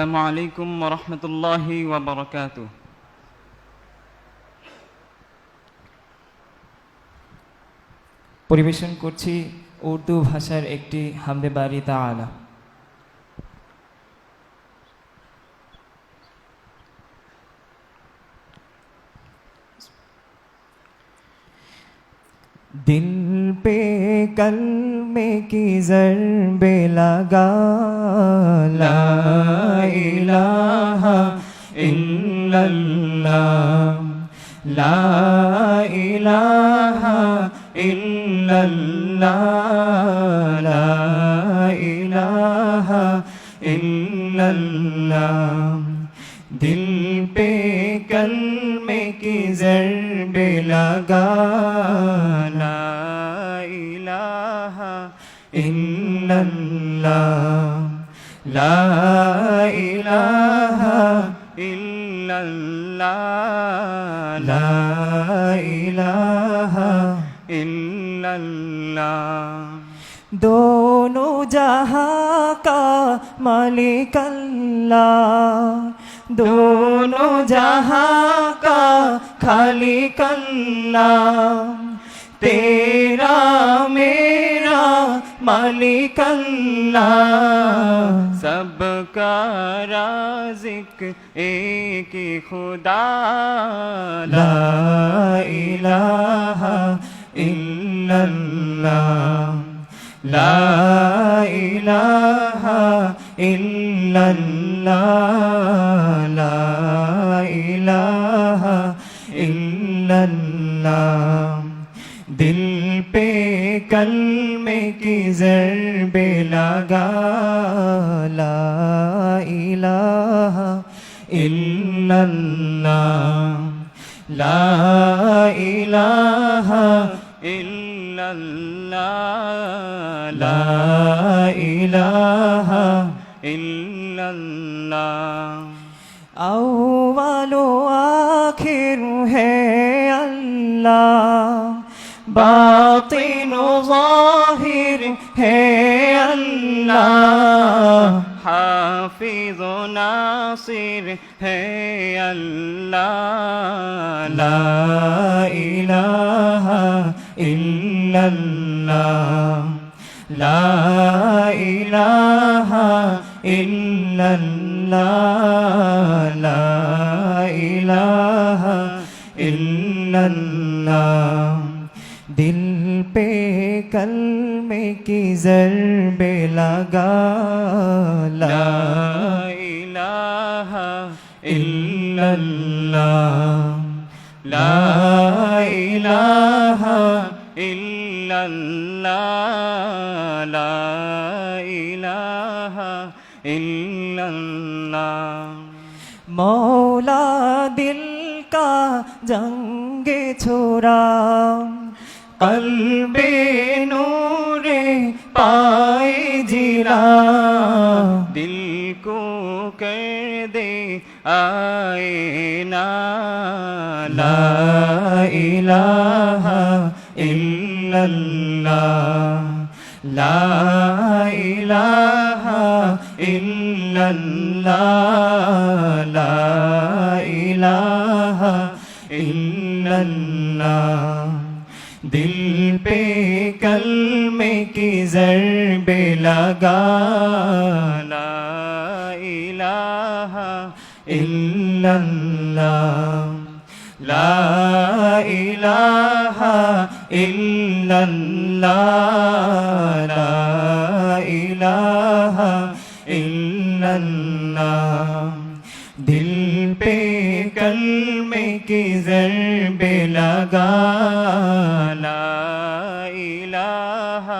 السلام عليكم ورحمة الله وبركاته পরিবেশন করছি উর্দু ভাষার একটি হামদে বাড়ি তালা দিল পে কল মে কি জর বে লাগা? ইল্লাল্লাহ, লা ইলাহা ইল্লাল্লাহ, লা ইলাহা ইল্লাল্লাহ। দিল পে কলমে কি জরবে লাগা, লা ইলাহা ইল্লাল্লাহ, লা ইলাহা illallah la ilaha illallah दोनों जहाँ का मालिक अल्लाह दोनों जहाँ का खालिक अल्लाह তেরা মেরা মালিক अल्लाह सबका राजिक एक खुदा ला इलाहा इल्लल्लाह ला इलाहा इल्लल्लाह ला इलाहा इल्लल्लाह कलमे की जरबे लगा ला इलाहा इल्लल्लाह ला इलाहा इल्लल्लाह ला इलाहा इल्लल्लाह अव्वल आखिर है अल्लाह باطن ظاهر ہے اللہ حافظ و ناصر ہے اللہ لا الہ الا اللہ لا الہ الا اللہ لا الہ الا اللہ दिल पे कलमे की जरबे लगा ला इलाहा इल्लल्लाह ला इलाहा इल्लल्लाह ला इलाहा इल्लल्लाह मौला दिल का जंगे छोरा কলবে নূরে পায়ে জিলা দিল কো কর দে আয়ে না। লা ইলাহা ইল্লাল্লাহ। লা ইলাহা ইল্লাল্লাহ। লা ইলাহা ইল্লাল্লাহ। دل پہ کلمے کی ضرب لگا لا الہ الا اللہ لا الہ الا اللہ ضرب لگا لا الہ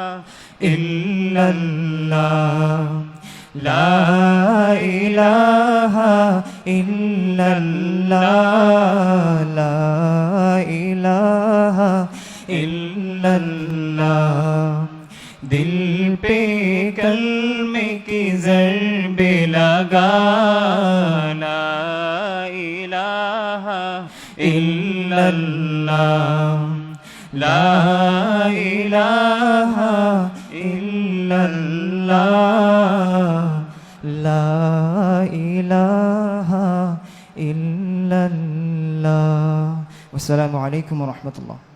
الا اللہ لا إله إلا الله لا إله إلا الله دل پہ کلمے کی ضرب لگانا إله إلا الله لا إله إلا الله. لا إله إلا الله. والسلام عليكم ورحمة الله.